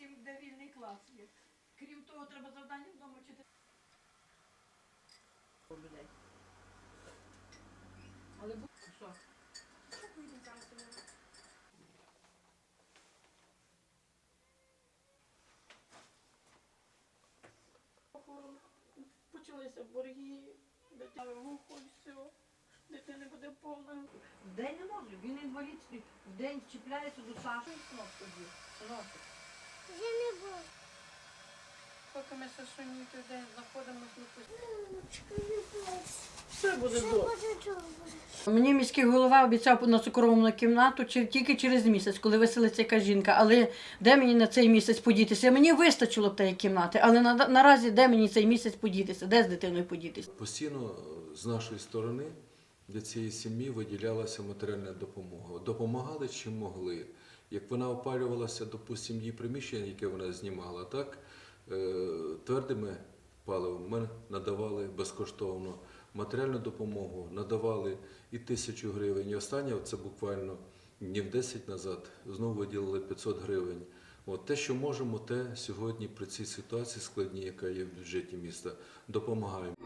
Усім, де вільний клас є. Крім того, треба завдання вдома людей. Але бу- що? Почалися борги, дитина глухо і все. Дитини буде повна. В день не може, він інвалідський. В день чіпляється до Саші. Кнопку б'є. Синочок. Поки ми Сашуні день знаходимося, ми все буде добре. Мені міський голова обіцяв на цукровому кімнату чи- тільки через місяць, коли виселиться яка жінка. Але де мені на цей місяць подітися? Мені вистачило б тієї кімнати, але на, наразі де мені цей місяць подітися? Де з дитиною подітися? Постійно з нашої сторони для цієї сім'ї виділялася матеріальна допомога. Допомагали чим могли. Як вона опалювалася, допустимо, її приміщення, яке вона знімала, так е, твердими паливом ми надавали безкоштовно матеріальну допомогу, надавали і тисячу гривень. І останнє, це буквально днів 10 назад, знову виділили 500 гривень. От те, що можемо, те сьогодні при цій ситуації складній, яка є в бюджеті міста, допомагаємо.